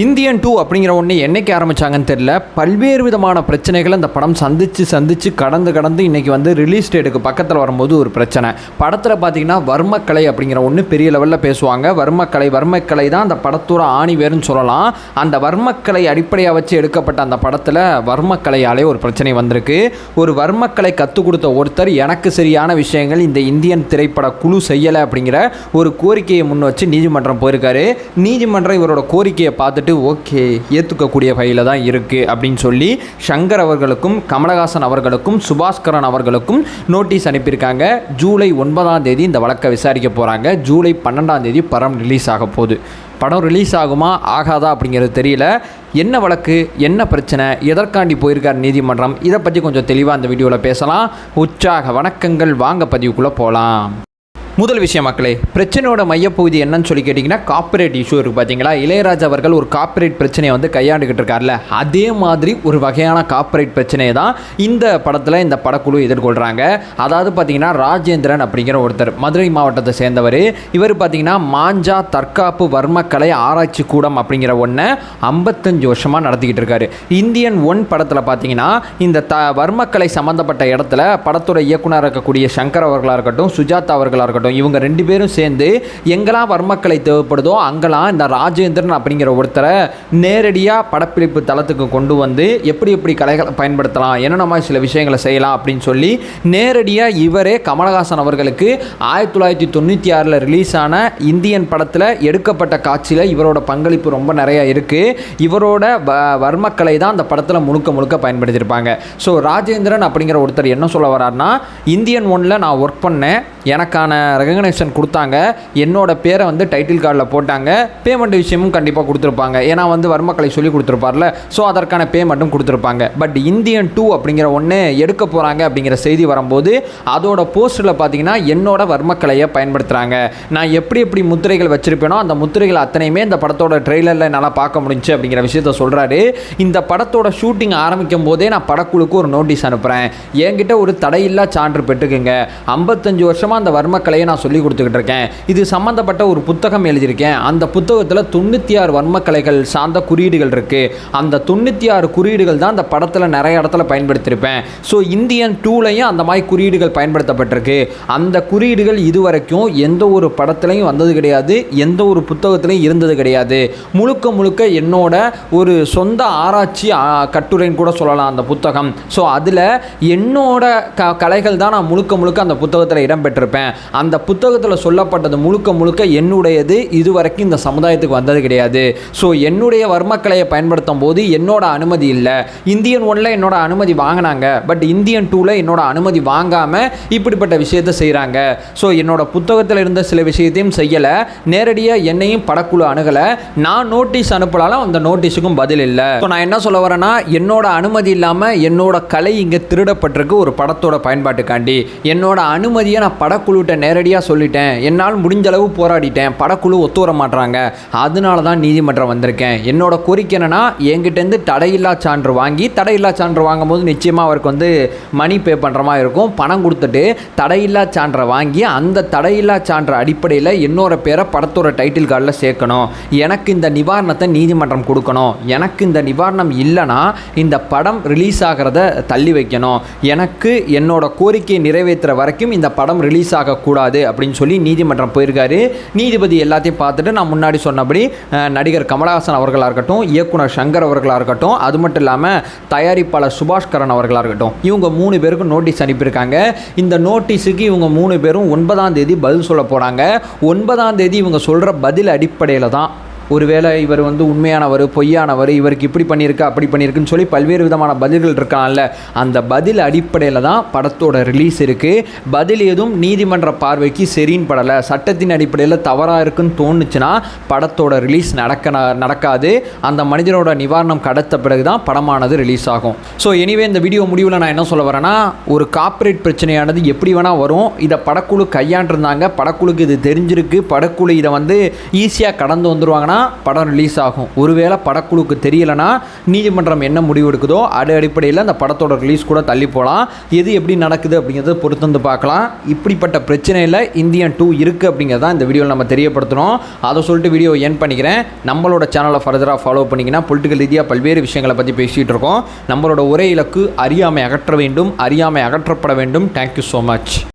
Indian two அப்படிங்கிற ஒன்று என்னைக்கு ஆரம்பித்தாங்கன்னு தெரியல. பல்வேறு விதமான பிரச்சனைகளை அந்த படம் சந்தித்து சந்தித்து கடந்து கடந்து இன்னைக்கு வந்து ரிலீஸ் டேட்டுக்கு பக்கத்தில் வரும்போது ஒரு பிரச்சனை. படத்தில் பார்த்தீங்கன்னா வர்மக்கலை அப்படிங்கிற ஒன்று பெரிய லெவலில் பேசுவாங்க. வர்மக்கலை வர்மக்கலை தான் அந்த படத்தோட ஆணி வேறுன்னு சொல்லலாம். அந்த வர்மக்கலை அடிப்படையாக வச்சு எடுக்கப்பட்ட அந்த படத்தில் வர்மக்கலையாலே ஒரு பிரச்சனை வந்திருக்கு. ஒரு வர்மக்கலை கற்றுக் கொடுத்த ஒருத்தர் எனக்கு சரியான விஷயங்கள் இந்த இந்தியன் திரைப்பட குழு செய்யலை அப்படிங்கிற ஒரு கோரிக்கையை முன் வச்சு நீதிமன்றம் போயிருக்காரு. நீதிமன்றம் இவரோட கோரிக்கையை பார்த்து பார்த்துட்டு ஓகே ஏற்றுக்கக்கூடிய வகையில் தான் இருக்குது அப்படின்னு சொல்லி சங்கர் அவர்களுக்கும் கமலஹாசன் அவர்களுக்கும் சுபாஸ்கரன் அவர்களுக்கும் நோட்டீஸ் அனுப்பியிருக்காங்க. ஜூலை ஒன்பதாம் தேதி இந்த வழக்கை விசாரிக்க போகிறாங்க ஜூலை பன்னெண்டாம் தேதி படம் ரிலீஸ் ஆக போகுது. படம் ரிலீஸ் ஆகுமா ஆகாதா அப்படிங்கிறது தெரியல. என்ன வழக்கு என்ன பிரச்சனை எதற்காண்டி போயிருக்கார் நீதிமன்றம் இதை பற்றி கொஞ்சம் தெளிவாக அந்த வீடியோவில் பேசலாம். உற்சாக வணக்கங்கள் வாங்க பதிவுக்குள்ளே போகலாம் முதல் விஷயம் மக்களே பிரச்சனையோட மையப்பகுதி என்னன்னு சொல்லி கேட்டிங்கன்னா காப்பரேட் இஷ்யூ இருக்குது பார்த்தீங்களா இளையராஜா அவர்கள் ஒரு காப்பரேட் பிரச்சனையை வந்து கையாண்டுக்கிட்டு இருக்கார்ல அதே மாதிரி ஒரு வகையான காப்பரேட் பிரச்சனையை தான் இந்த படத்தில் இந்த படக்குழு எதிர்கொள்கிறாங்க அதாவது பார்த்தீங்கன்னா ராஜேந்திரன் அப்படிங்கிற ஒருத்தர் மதுரை மாவட்டத்தை சேர்ந்தவர். இவர் பார்த்தீங்கன்னா மாஞ்சா தற்காப்பு வர்மக்கலை ஆராய்ச்சி கூடம் அப்படிங்கிற ஒன்றை ஐம்பத்தஞ்சு வருஷமாக நடத்திக்கிட்டு இருக்காரு. இந்தியன் ஒன் படத்தில் பார்த்தீங்கன்னா இந்த த வர்மக்கலை சம்மந்தப்பட்ட இடத்துல படத்துறை இயக்குனர் இருக்கக்கூடிய சங்கர் அவர்களாக இருக்கட்டும் சுஜாதா அவர்களாக இருக்கட்டும் இவங்க ரெண்டு பேரும் சேர்ந்து எங்கெல்லாம் வர்மக்கலை தேவைப்படுதோ அங்கெல்லாம் இந்த ராஜேந்திரன் அப்படிங்கிற ஒருத்தரை நேரடியாக படப்பிடிப்பு தளத்துக்கு கொண்டு வந்து எப்படி எப்படி கலைகளை பயன்படுத்தலாம் என்னென்ன மாதிரி சில விஷயங்களை செய்யலாம் அப்படின்னு சொல்லி நேரடியாக இவரே கமலஹாசன் அவர்களுக்கு ஆயிரத்தி தொள்ளாயிரத்தி தொண்ணூற்றி ஆறில் ரிலீஸ் ஆன இந்தியன் படத்தில் எடுக்கப்பட்ட காட்சியில் இவரோட பங்களிப்பு ரொம்ப நிறையா இருக்குது இவரோட வ வர்மக்கலை தான் அந்த படத்தில் முழுக்க முழுக்க பயன்படுத்தியிருப்பாங்க. ஸோ ராஜேந்திரன் அப்படிங்கிற ஒருத்தர் என்ன சொல்ல வர்றாருன்னா இந்தியன் ஒன்ல நான் ஒர்க் பண்ணேன். எனக்கான ரெகக்னேஷன் கொடுத்தாங்க. என்னோட பேரை வந்து டைட்டில் கார்டில் போட்டாங்க. பேமெண்ட் விஷயமும் கண்டிப்பாக கொடுத்துருப்பாங்க. ஏன்னா வந்து வர்மக்கலை சொல்லி கொடுத்துருப்பார்ல. ஸோ அதற்கான பேமெண்ட்டும் கொடுத்துருப்பாங்க. பட் இந்தியன் டூ அப்படிங்கிற ஒன்று எடுக்க போகிறாங்க அப்படிங்கிற செய்தி வரும்போது அதோட போஸ்டரில் பார்த்தீங்கன்னா என்னோட வர்மக்கலையை பயன்படுத்துகிறாங்க நான் எப்படி எப்படி முத்திரைகள் வச்சுருப்பேனோ அந்த முத்திரைகள் அத்தனையுமே இந்த படத்தோட ட்ரெய்லரில் என்னால் பார்க்க முடிஞ்சு அப்படிங்கிற விஷயத்த சொல்கிறாரு இந்த படத்தோட ஷூட்டிங் ஆரம்பிக்கும் போதே நான் படக்குழுக்கு ஒரு நோட்டீஸ் அனுப்புகிறேன் என்கிட்ட ஒரு தடையில்லா சான்று பெற்றுக்குங்க. ஐம்பத்தஞ்சு வருஷமாக அந்த வர்மக்கலையை நான் சொல்லி கொடுத்துக்கிட்டு இருக்கேன். இது சம்மந்தப்பட்ட ஒரு புத்தகம் எழுதியிருக்கேன். அந்த புத்தகத்தில் தொண்ணூற்றி ஆறு வர்மக்கலைகள் சார்ந்த குறியீடுகள் இருக்குது அந்த தொண்ணூற்றி ஆறு குறியீடுகள் தான் அந்த படத்தில் நிறைய இடத்துல பயன்படுத்தியிருப்பேன். ஸோ இந்தியன் டூலையும் அந்த மாதிரி குறியீடுகள் பயன்படுத்தப்பட்டிருக்கு. அந்த குறியீடுகள் இதுவரைக்கும் எந்த ஒரு படத்துலையும் வந்தது கிடையாது. எந்த ஒரு புத்தகத்திலையும் இருந்தது கிடையாது. முழுக்க முழுக்க என்னோட ஒரு சொந்த ஆராய்ச்சி கட்டுரைன்னு கூட சொல்லலாம் அந்த புத்தகம். ஸோ அதில் என்னோட க கலைகள் தான் நான் முழுக்க முழுக்க அந்த புத்தகத்தில் கேட்டிருப்பேன். அந்த புத்தகத்தில் சொல்லப்பட்டது முழுக்க முழுக்க என்னுடையது இதுவரைக்கும் இந்த சமுதாயத்துக்கு வந்தது கிடையாது. ஸோ என்னுடைய வர்மக்கலையை பயன்படுத்தும் போது என்னோட அனுமதி இல்லை. இந்தியன் ஒன்ல என்னோட அனுமதி வாங்கினாங்க. பட் இந்தியன் டூவில் என்னோட அனுமதி வாங்காமல் இப்படிப்பட்ட விஷயத்தை செய்கிறாங்க ஸோ என்னோட புத்தகத்தில் இருந்த சில விஷயத்தையும் செய்யலை. நேரடியாக என்னையும் படக்குழு அணுகலை. நான் நோட்டீஸ் அனுப்பலாலும் அந்த நோட்டீஸுக்கும் பதில் இல்லை. ஸோ நான் என்ன சொல்ல வரேன்னா என்னோட அனுமதி இல்லாமல் என்னோட கலை இங்கே திருடப்பட்டிருக்கு ஒரு படத்தோட பயன்பாட்டுக்காண்டி. என்னோட அனுமதியை நான் படக்குழுட்ட நேரடியாக சொல்லிட்டேன். என்னால் முடிஞ்ச அளவு போராடிட்டேன். படக்குழு ஒத்து வர மாட்றாங்க. அதனால தான் நீதிமன்றம் வந்திருக்கேன். என்னோட கோரிக்கை என்னன்னா என்கிட்டேருந்து தடையில்லா சான்று வாங்கி தடையில்லா சான்று வாங்கும்போது நிச்சயமாக அவருக்கு வந்து மணி பே பண்ணுற மாதிரி இருக்கும். பணம் கொடுத்துட்டு தடையில்லா சான்றை வாங்கி அந்த தடையில்லா சான்ற அடிப்படையில் இன்னொரு பேரை படத்தோட டைட்டில் கார்டில் சேர்க்கணும். எனக்கு இந்த நிவாரணத்தை நீதிமன்றம் கொடுக்கணும். எனக்கு இந்த நிவாரணம் இல்லைன்னா இந்த படம் ரிலீஸ் ஆகிறத தள்ளி வைக்கணும். எனக்கு என்னோட கோரிக்கையை நிறைவேற்றுற வரைக்கும் இந்த படம் ரிலீஸ் ஆகக்கூடாது அப்படின்னு சொல்லி நீதிமன்றம் போயிருக்காரு. நீதிபதி எல்லாத்தையும் பார்த்துட்டு நான் முன்னாடி சொன்னபடி நடிகர் கமலஹாசன் அவர்களாக இருக்கட்டும் இயக்குனர் சங்கர் அவர்களாக இருக்கட்டும் அது மட்டும் இல்லாமல் தயாரிப்பாளர் சுபாஷ்கரன் அவர்களாக இருக்கட்டும் இவங்க மூணு பேருக்கும் நோட்டீஸ் அனுப்பியிருக்காங்க. இந்த நோட்டீஸுக்கு இவங்க மூணு பேரும் ஒன்பதாம் தேதி பதில் சொல்ல போகிறாங்க ஒன்பதாம் தேதி இவங்க சொல்கிற பதில் அடிப்படையில் தான் ஒருவேளை இவர் வந்து உண்மையானவர் பொய்யானவர் இவருக்கு இப்படி பண்ணியிருக்கு அப்படி பண்ணியிருக்குன்னு சொல்லி பல்வேறு விதமான பதில்கள் இருக்கான்ல அந்த பதில் அடிப்படையில் தான் படத்தோட ரிலீஸ் இருக்குது பதில் எதுவும் நீதிமன்ற பார்வைக்கு சரின்னு படலை. சட்டத்தின் அடிப்படையில் தவறாக இருக்குன்னு தோணுச்சுன்னா படத்தோட ரிலீஸ் நடக்க நடக்காது. அந்த மனிதனோட நிவாரணம் கடத்த பிறகு தான் படமானது ரிலீஸ் ஆகும். ஸோ எனிவே இந்த வீடியோ முடிவில் நான் என்ன சொல்ல வரேன்னா ஒரு காப்பரேட் பிரச்சனையானது எப்படி வேணால் வரும். இதை படக்குழு கையாண்டிருந்தாங்க. படக்குழுக்கு இது தெரிஞ்சிருக்கு. படக்குழு இதை வந்து ஈஸியாக கடந்து வந்துருவாங்கன்னா தான் படம் ரிலீஸ் ஆகும். ஒருவேளை படக்குழுக்கு தெரியலைன்னா நீதிமன்றம் என்ன முடிவு எடுக்குதோ அது அடிப்படையில் அந்த படத்தோட ரிலீஸ் கூட தள்ளி போகலாம் எது எப்படி நடக்குது அப்படிங்கிறத பொறுத்து வந்து பார்க்கலாம். இப்படிப்பட்ட பிரச்சனையில் இந்தியன் டூ இருக்குது அப்படிங்கிறத இந்த வீடியோவில் நம்ம தெரியப்படுத்தணும். அதை சொல்லிட்டு வீடியோ என் பண்ணிக்கிறேன். நம்மளோட சேனலை ஃபர்தராக ஃபாலோ பண்ணிங்கன்னா பொலிட்டிக்கல் ரீதியாக பல்வேறு விஷயங்களை பற்றி பேசிகிட்டு இருக்கோம். நம்மளோட ஒரே இலக்கு அறியாமை அகற்ற வேண்டும். அறியாமை அகற்றப்பட வேண்டும். Thank you so much